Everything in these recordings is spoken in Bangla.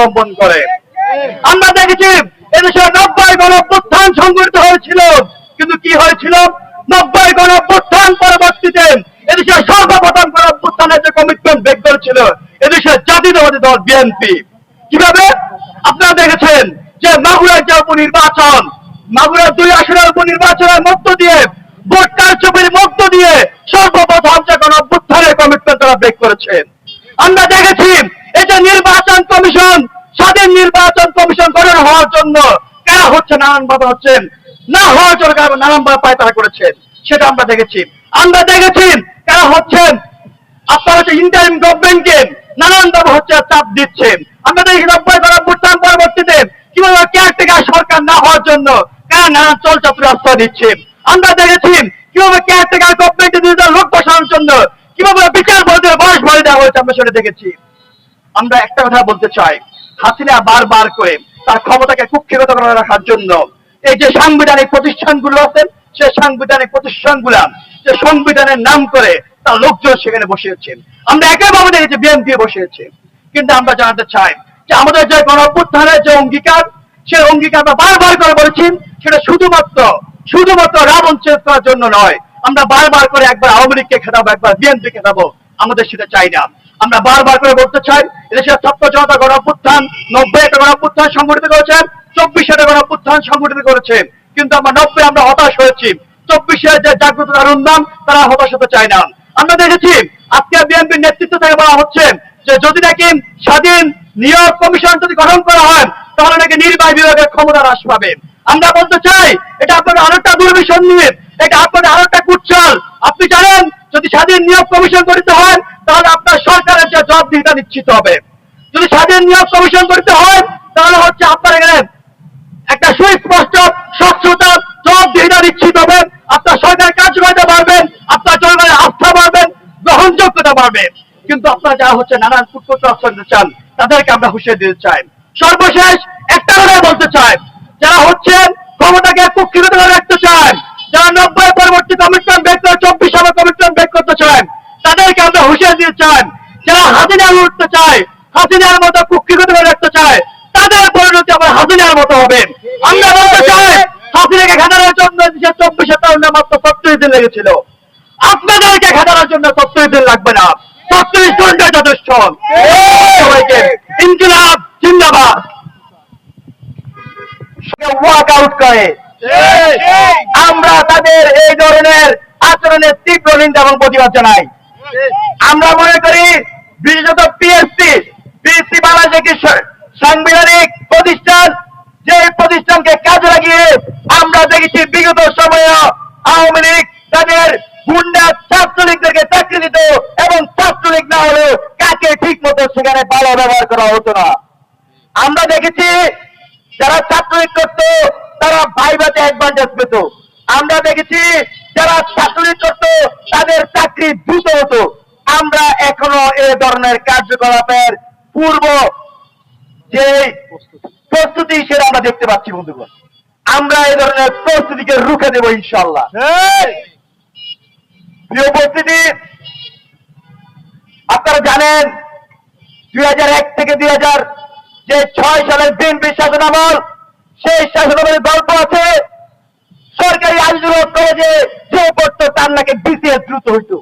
অবলম্বন করে। আমরা দেখেছি এদেশে নব্বই গণ অভ্যুত্থান সংগঠিত হয়েছিল। কিন্তু কি হয়েছিল? নব্বই গণ অভ্যুত্থান পরবর্তীতে এদেশে সর্বপ্রথম গণ অভ্যুত্থানের যে কমিটমেন্ট বের করেছিল এদেশের জাতীয়তাবাদী দল বিএনপি। কীভাবে? আপনারা দেখেছেন যে মাগুরার যে উপনির্বাচন, মাগুরার দুই আসনের উপনির্বাচনের মধ্য দিয়ে ভোট কার্যকরীর মধ্য দিয়ে সর্বপ্রথম যে গণ অভ্যুত্থানের কমিটমেন্ট তারা বের করেছেন আমরা দেখেছি যে নির্বাচন কমিশন, স্বাধীন নির্বাচন কমিশন গঠন হওয়ার জন্য কারা হচ্ছে নানান ভাবে হচ্ছেন? না হওয়ার জন্য নানান ভাবে পায় তারা করেছেন? সেটা আমরা দেখেছি। আমরা দেখেছি কারা হচ্ছেন? আপনারা হচ্ছে ইন্টারিম গভর্নমেন্টকে নানান ভাবে হচ্ছে চাপ দিচ্ছেন। আমরা দেখি নব্বই ভোটদান পরবর্তীতে কীভাবে কেয়ারটেকার সরকার না হওয়ার জন্য কারা নানান চলচাতুর আশ্রয় দিচ্ছে আমরা দেখেছি কীভাবে কেয়ারটেকার গভর্নমেন্টের বিরুদ্ধে লোক বসানোর জন্য কীভাবে বিচার বোর্ডের বয়স বাড়িয়ে দেওয়া হয়েছে আমরা সেটা দেখেছি। আমরা একটা কথা বলতে চাই। হাসিনা বারবার করে তার ক্ষমতাকে কুক্ষিগত করে রাখার জন্য। এই যে সাংবিধানিক প্রতিষ্ঠানগুলো আছেন সে সাংবিধানিক প্রতিষ্ঠানগুলা, যে সংবিধানের নাম করে তার লোকজন সেখানে বসিয়েছেন আমরা একইভাবে দেখেছি বিএনপি বসিয়েছে। কিন্তু আমরা জানাতে চাই যে আমাদের যে গণ যে অঙ্গীকার, সেই অঙ্গীকার আমরা বারবার করে বলেছি, সেটা শুধুমাত্র শুধুমাত্র রাবণ চেস করার জন্য নয় আমরা বারবার করে একবার আওয়ামী লীগকে খেতাবো, একবার বিএনপি খেতাবো। আমাদের সেটা চাই না। আমরা বারবার করে বলতে চাই, এদেশের ছাত্র জনতা গণ নব্বই একটা গণ সংগঠিত করেছেন, চব্বিশে একটা গণ সংগঠিত করেছে কিন্তু আমরা নব্বই, আমরা হতাশ হয়েছি। চব্বিশে যে জাগ্রত তারুণ নাম তারা হতাশ হতে চায় না। আমরা দেখেছি, আজকে বিএনপির নেতৃত্ব থেকে বলা হচ্ছে যে যদি নাকি স্বাধীন নিয়োগ কমিশন যদি গঠন করা হয়, তাহলে নাকি নির্বাহী বিভাগের ক্ষমতা হ্রাস পাবে। আমরা বলতে চাই, এটা আপনাদের আরেকটা দুর্বিষণ নিয়ে এটা আপনাদের আরেকটা আপনি জানেন, যদি স্বাধীন নিয়োগ কমিশন গঠিত হয়, তাহলে আপনার সরকারের যে জবাবদিহিতা নিশ্চিত হবে। যদি স্বাধীন নিয়োগ কমিশন গঠিত হয়, তাহলে হচ্ছে আপনার এখানে একটা সুস্পষ্ট, স্বচ্ছতা জবাবদিহিতা নিশ্চিত হবে। আপনার সরকার কার্যকারিতা বাড়বেন আপনার জনগণের আস্থা বাড়বেন গ্রহণযোগ্যতা বাড়বে। কিন্তু আপনারা যারা হচ্ছে নানান কুটকুট দিতে চান, তাদেরকে আমরা হুঁশিয়ে দিতে চাই। সর্বশেষ একটা কথা হুঁশিয়ে দিতে চান যারা হাজিনার উঠতে চায় হাজিনার মতো কুক্ষিগত করে রাখতে চায় তাদের পরিণতি আবার হাজিনার মতো হবে। আমরা বলতে চাই হাসিনাকে খেদানোর জন্য দেশের চব্বিশে তারুণ্যের মাত্র সত্তর দিন লেগেছিল। আপনাদেরকে খেদানোর জন্য সত্তর দিন লাগবে না। সত্তরিশ ঘণ্টা যথেষ্ট। সবাইকে ইনকিলাব জিন্দাবাদ। ওয়াক আউট করে। আমরা তাদের এই ধরনের আচরণের তীব্র নিন্দা এবং প্রতিবাদ জানাই। আমরা মনে করি বিশেষত পিএসসি পিএসসি বাংলাদেশ একটি সাংবিধানিক প্রতিষ্ঠান, যে প্রতিষ্ঠানকে কাজে লাগিয়ে আমরা দেখেছি বিগত সময়ে আওয়ামী লীগ তাদের গুন্ডা ছাত্রলীগদেরকে চাকরি দিত এবং ছাত্রলীগ না হলে কাকে ঠিক মতো সেখানে ভালো ব্যবহার করা হতো না। আমরা দেখেছি যারা ছাত্রলীগ করতো, তারা ভাইভাতে অ্যাডভান্টেজ পেত। আমরা দেখেছি যারা ছাত্রলীগ করতো তাদের চাকরি দ্রুত হতো। আমরা এখনও এ ধরনের কার্যকলাপের পূর্ব যে প্রস্তুতি সেটা আমরা দেখতে পাচ্ছি বন্ধুগণ। আমরা এই ধরনের প্রস্তুতিকে রুখে দেবো ইনশাল্লাহ প্রিয় উপস্থিতি আপনারা জানেন দুই হাজার এক থেকে দুই হাজার যে ছয় সালের বিএনপি শাসনামল সেই শাসনামলের গল্প আছে। সরকারি আইনজীবী কলেজে পড়তো তার নাকি বিসিএস দ্রুত হইতো।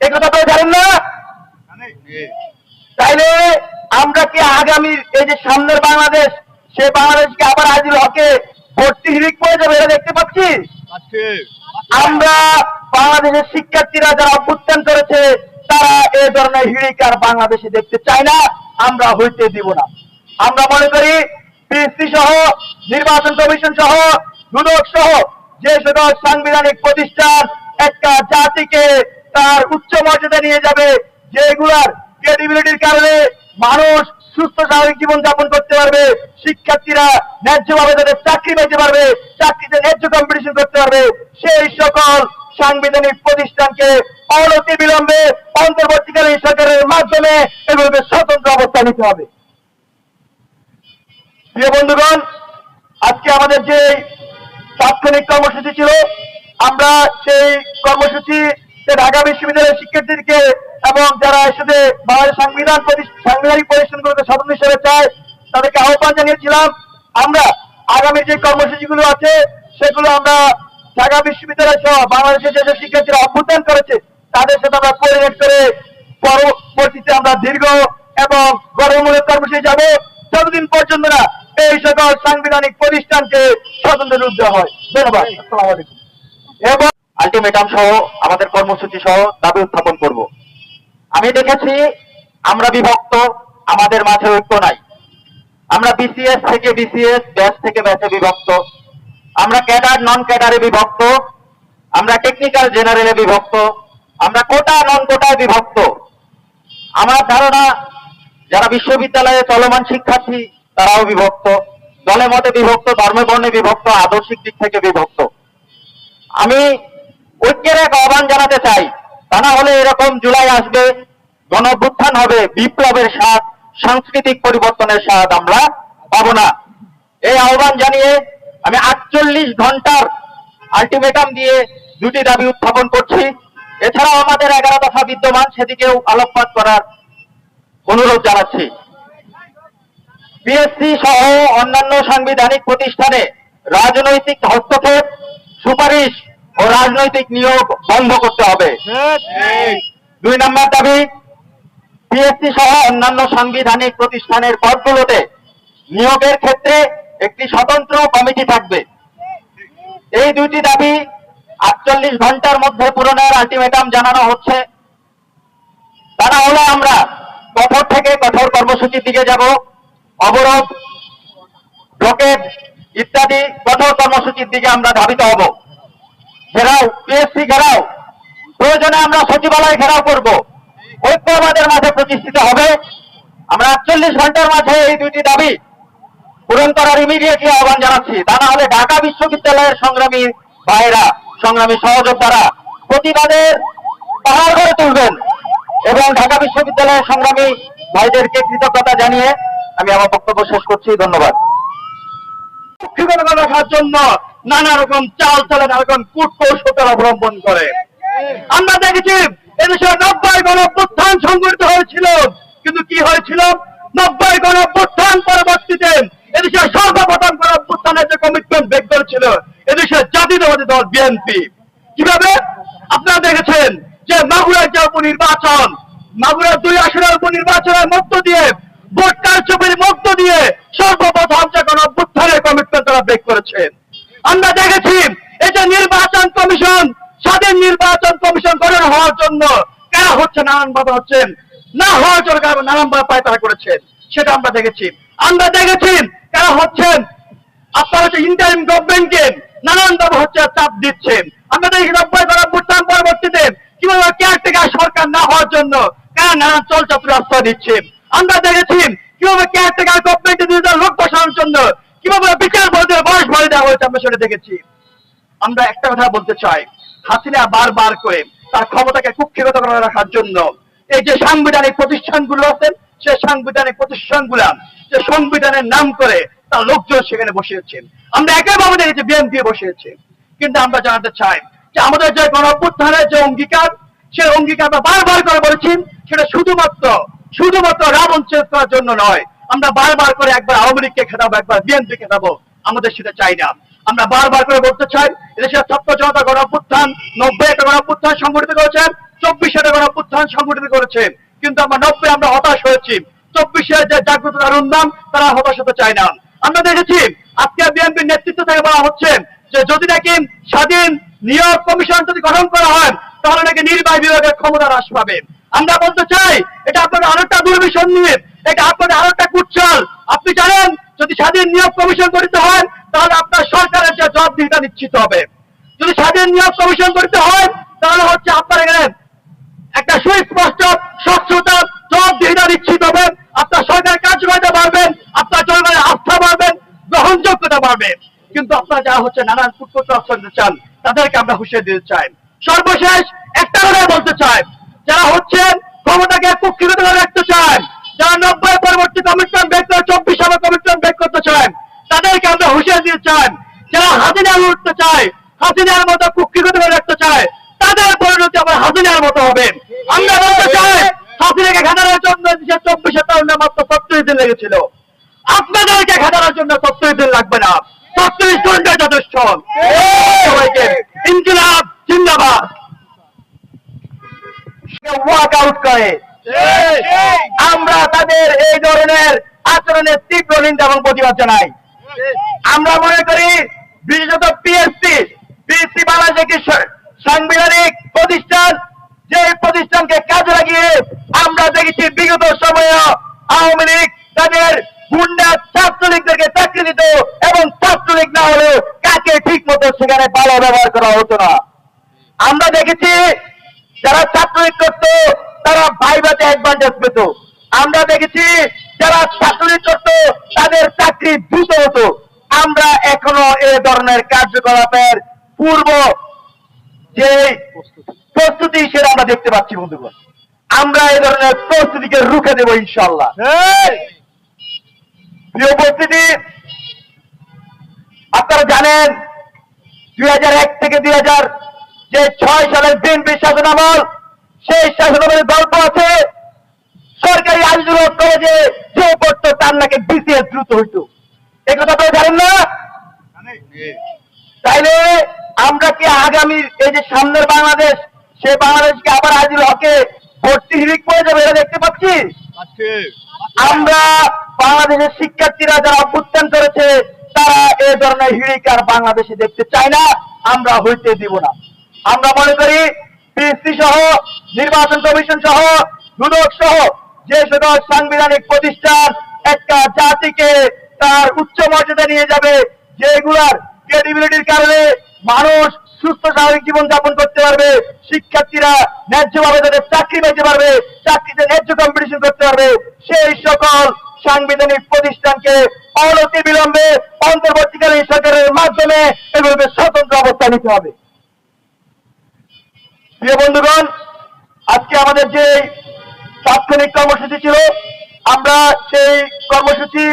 এই কথা তো জানেন না? তাইলে আমরা কি আগামী এই যে সামনের বাংলাদেশ সে বাংলাদেশকে আবার আজিল হকে ভর্তি হিরিক পড়ে যাবে এটা দেখতে পাচ্ছি? আমরা বাংলাদেশের শিক্ষার্থীরা যারা অভ্যুত্থান করেছে তারা এ ধরনের হিড়িক আর বাংলাদেশে দেখতে চায় না আমরা হইতে দিব না। আমরা মনে করি পিএসসি সহ নির্বাচন কমিশন সহ দুদক সহ যে সকল সাংবিধানিক প্রতিষ্ঠান একটা জাতিকে তার উচ্চ মর্যাদা নিয়ে যাবে, যেগুলার ক্রেডিবিলিটির কারণে মানুষ সুস্থ স্বাভাবিক জীবন যাপন করতে পারবে, শিক্ষার্থীরা ন্যায্যভাবে তাদের চাকরি পেতে পারবে, চাকরিতে ন্যায্য কম্পিটিশন করতে পারবে, সেই সকল সাংবিধানিক প্রতিষ্ঠানকে অনতি বিলম্বে অন্তর্বর্তীকালীন সরকারের মাধ্যমে এগুলোকে স্বতন্ত্র অবস্থা নিতে হবে। প্রিয় বন্ধুগণ, আজকে আমাদের যে তাৎক্ষণিক কর্মসূচি ছিল। আমরা সেই কর্মসূচি ঢাকা বিশ্ববিদ্যালয়ের শিক্ষার্থীদেরকে এবং যারা এসে বাংলাদেশ সংবিধান সাংবিধানিক প্রতিষ্ঠানগুলোকে স্বতন্ত্র হিসেবে চায়, তাদেরকে আহ্বান জানিয়েছিলাম। আমরা আগামী যে কর্মসূচিগুলো আছে, সেগুলো আমরা ঢাকা বিশ্ববিদ্যালয় সহ বাংলাদেশের যেসব শিক্ষার্থীরা অভ্যুত্থান করেছে, তাদের সাথে আমরা কোঅর্ডিনেট করে পরবর্তীতে আমরা দীর্ঘ এবং গণমূলক কর্মসূচি যাব। যতদিন পর্যন্ত না এই সকল সাংবিধানিক প্রতিষ্ঠানকে স্বতন্ত্র রূপ দেওয়া হয়। ধন্যবাদ। আসসালামু আলাইকুম। এবং আলটিমেটাম সহ, আমাদের কর্মসূচি সহ দাবি উত্থাপন করব। আমি দেখেছি, আমরা বিভক্ত, আমাদের মাঝে ঐক্য নাই। আমরা বিসিএস থেকে বিসিএস ব্যাচ থেকে ব্যাচে বিভক্ত। আমরা ক্যাডার নন ক্যাডারে বিভক্ত। আমরা টেকনিক্যাল জেনারেলে বিভক্ত। আমরা কোটা নন কোটায় বিভক্ত। আমার ধারণা, যারা বিশ্ববিদ্যালয়ে চলমান শিক্ষার্থী তারাও বিভক্ত। দলে মতে বিভক্ত, ধর্মে বর্ণে বিভক্ত, আদর্শিক দিক থেকে বিভক্ত। আমি ঐক্যের এক আহ্বান জানাতে চাই, তা না হলে এরকম জুলাই আসবে গণ অভ্যুত্থান হবে, বিপ্লবের স্বাদ, সাংস্কৃতিক পরিবর্তনের স্বাদ আমরা পাবো না। এই আহ্বান জানিয়ে আমি আটচল্লিশ ঘণ্টার আলটিমেটাম দিয়ে দুটি দাবি উত্থাপন করছি। এছাড়াও আমাদের এগারো দফা বিদ্যমান, সেদিকেও আলোকপাত করার অনুরোধ জানাচ্ছি। পিএসসি সহ অন্যান্য সাংবিধানিক প্রতিষ্ঠানে রাজনৈতিক হস্তক্ষেপ সুপারিশ ও রাজনৈতিক নিয়োগ বন্ধ করতে হবে। দুই নম্বর দাবি পিএসসি সহ অন্যান্য সাংবিধানিক প্রতিষ্ঠানের পদগুলোতে নিয়োগের ক্ষেত্রে একটি স্বতন্ত্র কমিটি থাকবে। এই দুইটি দাবি আটচল্লিশ ঘণ্টার মধ্যে পূরণের আলটিমেটাম জানানো হচ্ছে। তারা হলে আমরা কঠোর থেকে কঠোর কর্মসূচির দিকে যাব। অবরোধ, ব্লকেট ইত্যাদি কঠোর কর্মসূচির দিকে আমরা ধাবিত হব। ঘেরাও পিএসসি ঘেরাও, প্রয়োজনে আমরা সচিবালয় ঘেরাও করব। ঐক্য আমাদের মাঝে প্রতিষ্ঠিত হবে। আমরা আটচল্লিশ ঘণ্টার মাঝে এই দুইটি দাবি পূরণ করার ইমিডিয়েটলি আহ্বান জানাচ্ছি। তা না হলে ঢাকা বিশ্ববিদ্যালয়ের সংগ্রামী ভাইরা সংগ্রামী সহযোদ্ধারা প্রতিবাদের পাহাড় গড়ে তুলবেন এবং ঢাকা বিশ্ববিদ্যালয়ের সংগ্রামী ভাইদেরকে কৃতজ্ঞতা জানিয়ে আমি আমার বক্তব্য শেষ করছি, ধন্যবাদ। রাখার জন্য নানা রকম চাল চলে, নানা রকম কূটকৌশল অবলম্বন করে। আমরা দেখেছি এদেশে নব্বই গণ অভ্যুত্থান সংঘটিত হয়েছিল। কিন্তু কি হয়েছিল? নব্বই গণ অভ্যুত্থান পরবর্তীতে এদেশের সর্বপ্রথম গণ অভ্যুত্থানের যে কমিটমেন্ট বের করেছিল এদেশের জাতীয়তাবাদী দল বিএনপি কীভাবে? আপনারা দেখেছেন যে মাগুরার যে উপনির্বাচন, মাগুরার দুই আসনের উপনির্বাচনের মধ্য দিয়ে ভোট কারচুপির মধ্য দিয়ে সর্বপ্রথম যে গণ অভ্যুত্থানের কমিটমেন্ট তারা ব্রেক করেছেন আমরা দেখেছি, এই যে নির্বাচন কমিশন, স্বাধীন নির্বাচন কমিশন গঠন হওয়ার জন্য কারা হচ্ছে নানান ভাবে হচ্ছেন। না হওয়ার জন্য নানান ভাবে পায় তারা করেছেন, সেটা আমরা দেখেছি। আমরা দেখেছি কারা হচ্ছেন, আপনারা হচ্ছে ইন্টারিম গভর্নমেন্টকে নানান ভাবে হচ্ছে চাপ দিচ্ছেন। আমরা দেখি নব্বই করা ভুটান পরবর্তীতে কীভাবে কেয়ারটেকার সরকার না হওয়ার জন্য কারা নানান চলচাতুর আশ্রয় দিচ্ছে আমরা দেখেছি কীভাবে কেয়ারটেকার গভর্নমেন্টে নিজেদের লোক বসানোর জন্য কীভাবে বিচার বোর্ডের বয়স বাড়িয়ে দেওয়া হয়েছে আমরা সেটা দেখেছি। আমরা একটা কথা বলতে চাই, হাসিনা বারবার করে তার ক্ষমতাকে কুক্ষিগত করে রাখার জন্য এই যে সাংবিধানিক প্রতিষ্ঠানগুলো আছেন সে সাংবিধানিক প্রতিষ্ঠানগুলা যে সংবিধানের নাম করে তার লোকজন সেখানে বসিয়েছেন আমরা একইভাবে দেখেছি বিএনপি বসিয়েছে। কিন্তু আমরা জানাতে চাই যে আমাদের যে গণ অভ্যুত্থানের যে অঙ্গীকার, সেই অঙ্গীকার আমরা বারবার করে বলেছি সেটা শুধুমাত্র শুধুমাত্র রাবণ শেষ করার জন্য নয়, আমরা বারবার করে একবার আওয়ামী লীগকে খেতাবো, একবার বিএনপি খেতাবো, আমাদের সেটা চাই না। আমরা বারবার করে বলতে চাই, এদেশের ছাত্র জনতা গণ অভ্যুত্থান, নব্বই একটা গণ অভ্যুত্থান সংগঠিত করেছেন, চব্বিশ একটা গণ সংগঠিত করেছেন। কিন্তু আমরা নব্বই আমরা হতাশ হয়েছি। চব্বিশে যে জাগ্রত তারুণ নাম তারা হতাশ হতে চায় না। আমরা দেখেছি, আজকে বিএনপির নেতৃত্ব থেকে বলা হচ্ছে যে, যদি নাকি স্বাধীন নিয়োগ কমিশন যদি গঠন করা হয়, তাহলে নাকি নির্বাহী বিভাগের ক্ষমতা হ্রাস পাবে। আমরা বলতে চাই, এটা আপনাদের আরেকটা নিয়ে, এটা আপনাদের আরেকটা কুচ্ছল। আপনি জানেন, যদি স্বাধীন নিয়োগ কমিশন গঠিত হয়, তাহলে আপনার সরকারের যে জবাবদিহিতা নিশ্চিত হবে। যদি স্বাধীন নিয়োগ কমিশন গঠিত হয়, তাহলে হচ্ছে আপনার এখানে একটা সুস্পষ্ট স্বচ্ছতা, জবাবদিহিতা নিশ্চিত হবে। আপনার সরকার কার্যকারিতা বাড়বেন আপনার জনগণের আস্থা বাড়বেন গ্রহণযোগ্যতা বাড়বে। কিন্তু আপনারা যারা হচ্ছে নানান কুটকুট চান, তাদেরকে আমরা হুঁশিয়ে দিতে চাই। সর্বশেষ একটা কথা বলতে চাই যারা হচ্ছেন, ক্ষমতাকে কুক্ষিগত করে রাখতে চান, যারা নব্বই পরবর্তী কমিটমেন্ট বের করে, চব্বিশ সালে কমিটমেন্ট বের করতে চান, তাদেরকে আমরা হুঁশিয়ার দিতে চান যারা হাজিরা উঠতে চায় হাজিরার মতো কুক্ষিগত করে রাখতে চায়, তাদের পরিণতি আবার হাজিরার মতো হবে। আমরা বলতে চাই হাজিরাকে ঘাটানোর জন্য চব্বিশে তার মাত্র সত্তর দিন লেগেছিল। আপনাদেরকে খেলানোর জন্য ছত্রিশ দিন লাগবে না। ছত্রিশ ঘণ্টা যথেষ্ট। ইনকিলাব, জিন্দাবাদ। ওয়াক আউট করে। আমরা তাদের এই ধরনের আচরণের তীব্র নিন্দা এবং প্রতিবাদ জানাই। আমরা মনে করি বিশেষত পিএসসি পিএসসি বাংলাদেশ একটি সাংবিধানিক প্রতিষ্ঠান, যে প্রতিষ্ঠানকে কাজে লাগিয়ে আমরা দেখেছি বিগত সময়ে আওয়ামী লীগ তাদের গুন্ডা ছাত্রলীগদেরকে চাকরি দিত এবং ছাত্রলীগ না হলে কাকে ঠিক মতো সেখানে ভালো ব্যবহার করা হতো না। আমরা দেখেছি যারা ছাত্রলীগ করত তারা ভাইভাতে অ্যাডভান্টেজ পেত। আমরা দেখেছি যারা ছাত্রলীগ করত তাদের চাকরি দ্রুত হতো। আমরা এখনও এ ধরনের কার্যকলাপের পূর্ব যে প্রস্তুতি সেটা আমরা দেখতে পাচ্ছি বন্ধুগণ। আমরা এই ধরনের প্রস্তুতিকে রুখে দেবো ইনশাল্লাহ প্রিয় উপস্থিতি আপনারা জানেন দুই হাজার এক থেকে দুই হাজার যে ছয় সালের বিএনপি শাসনামল সেই শাসনামলের গল্প আছে। সরকারি আইনজীবী কলেজে যে পড়তো তার নাকি বিসিএস দ্রুত হইতো। এই কথা আপনারা জানেন না? তাইলে আমরা কি আগামী এই যে সামনের বাংলাদেশ সে বাংলাদেশকে আবার আজিল হকে ভর্তি হিরিক পড়ে যাবে এটা দেখতে পাচ্ছি? আমরা বাংলাদেশের শিক্ষার্থীরা যারা অভ্যুত্থান করেছে তারা এ ধরনের হিড়িক আর বাংলাদেশে দেখতে চায় না। আমরা হইতে দিব না। আমরা মনে করি পিএসসি সহ, নির্বাচন কমিশন সহ, দুদক সহ, যে সকল সাংবিধানিক প্রতিষ্ঠান একটা জাতিকে তার উচ্চ মর্যাদা নিয়ে যাবে, যেগুলার ক্রেডিবিলিটির কারণে মানুষ সুস্থ, স্বাভাবিক জীবন যাপন করতে পারবে, শিক্ষার্থীরা ন্যায্যভাবে তাদের চাকরি পেতে পারবে, চাকরিতে ন্যায্য কম্পিটিশন করতে পারবে, সেই সকল সাংবিধানিক প্রতিষ্ঠানকে অনতি বিলম্বে অন্তর্বর্তীকালীন সরকারের মাধ্যমে এগুলোকে স্বতন্ত্র অবস্থা নিতে হবে। প্রিয় বন্ধুগণ, আজকে আমাদের যে তাৎক্ষণিক কর্মসূচি ছিল, আমরা সেই কর্মসূচি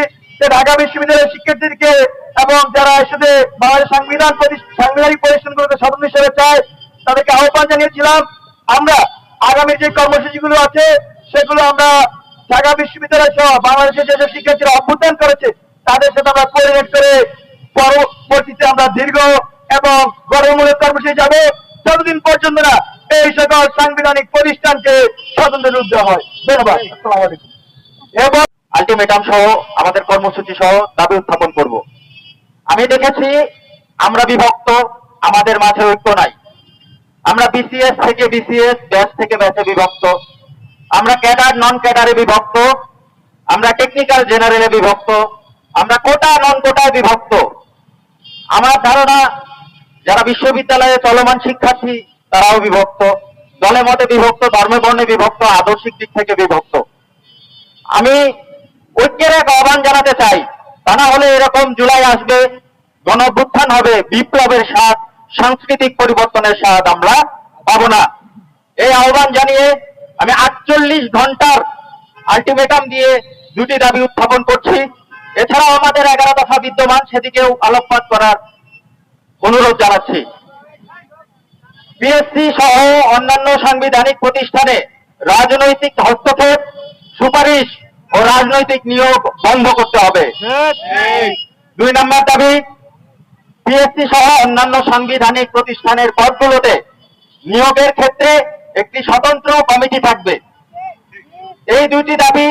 ঢাকা বিশ্ববিদ্যালয়ের শিক্ষার্থীদেরকে এবং যারা এসে বাংলাদেশ সংবিধান সাংবিধানিক প্রতিষ্ঠানগুলোকে স্বতন্ত্র হিসেবে চায় তাদেরকে আহ্বান জানিয়েছিলাম। আমরা আগামী যে কর্মসূচিগুলো আছে, সেগুলো আমরা ঢাকা বিশ্ববিদ্যালয় সহ বাংলাদেশের যেসব শিক্ষার্থীরা অভ্যুত্থান করেছে, তাদের সাথে আমরা কোঅর্ডিনেট করে পরবর্তীতে আমরা দীর্ঘ এবং গঠনমূলক কর্মসূচি যাব। যতদিন পর্যন্ত না এই সকল সাংবিধানিক প্রতিষ্ঠানকে স্বতন্ত্র রূপ দেওয়া হয়। ধন্যবাদ। এবং আলটিমেটাম সহ, আমাদের কর্মসূচি সহ দাবি উত্থাপন করব। আমি দেখেছি, আমরা বিভক্ত, আমাদের মাঝে ঐক্য নাই। আমরা বিসিএস থেকে বিসিএস ব্যাচ থেকে ব্যাচে বিভক্ত। আমরা ক্যাডার নন ক্যাডারে বিভক্ত। আমরা টেকনিক্যাল জেনারেলে বিভক্ত। আমরা কোটা নন কোটায় বিভক্ত। আমার ধারণা, যারা বিশ্ববিদ্যালয়ে চলমান শিক্ষার্থী তারাও বিভক্ত। দলে মতে বিভক্ত, ধর্মে বর্ণে বিভক্ত, আদর্শিক দিক থেকে বিভক্ত। আমি ঐক্যের এক আহ্বান জানাতে চাই, তা না হলে এরকম জুলাই আসবে গণ অভ্যুত্থান হবে, বিপ্লবের স্বাদ, সাংস্কৃতিক পরিবর্তনের স্বাদ আমরা পাবো না। এই আহ্বান জানিয়ে আমি আটচল্লিশ ঘণ্টার আলটিমেটাম দিয়ে দুটি দাবি উত্থাপন করছি। এছাড়াও আমাদের এগারো দফা বিদ্যমান, সেদিকেও আলোকপাত করার অনুরোধ জানাচ্ছি। পিএসসি সহ অন্যান্য সাংবিধানিক প্রতিষ্ঠানে রাজনৈতিক হস্তক্ষেপ, সুপারিশ ও রাজনৈতিক নিয়োগ বন্ধ করতে হবে। দুই নম্বর দাবি পিএসসি সহ অন্যান্য সাংবিধানিক প্রতিষ্ঠানের পদগুলোতে নিয়োগের ক্ষেত্রে একটি স্বতন্ত্র কমিটি থাকবে। এই দুইটি দাবি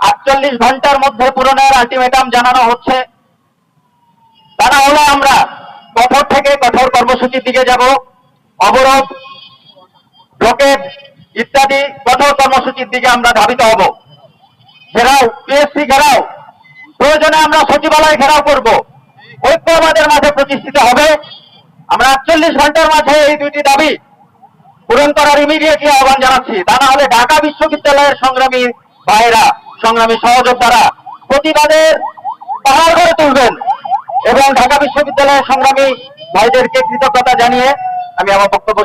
আটচল্লিশ ঘণ্টার মধ্যে পূরণের আলটিমেটাম জানানো হচ্ছে। তা না হলে আমরা কঠোর থেকে কঠোর কর্মসূচির দিকে যাব। অবরোধ, ব্লকেট ইত্যাদি কঠোর কর্মসূচির দিকে আমরা ধাবিত হব। ঘেরাও পিএসসি ঘেরাও, প্রয়োজনে আমরা সচিবালয় ঘেরাও করব। ঐক্য আমাদের মাঝে প্রতিষ্ঠিত হবে। আমরা আটচল্লিশ ঘণ্টার মাঝে এই দুইটি দাবি পূরণ করার ইমিডিয়েটলি আহ্বান জানাচ্ছি। তা না হলে ঢাকা বিশ্ববিদ্যালয়ের সংগ্রামী ভাইরা সংগ্রামী সহযোদ্ধারা প্রতিবাদের পাহাড় গড়ে তুলবেন এবং ঢাকা বিশ্ববিদ্যালয়ের সংগ্রামী ভাইদেরকে কৃতজ্ঞতা জানিয়ে আমি আমার বক্তব্য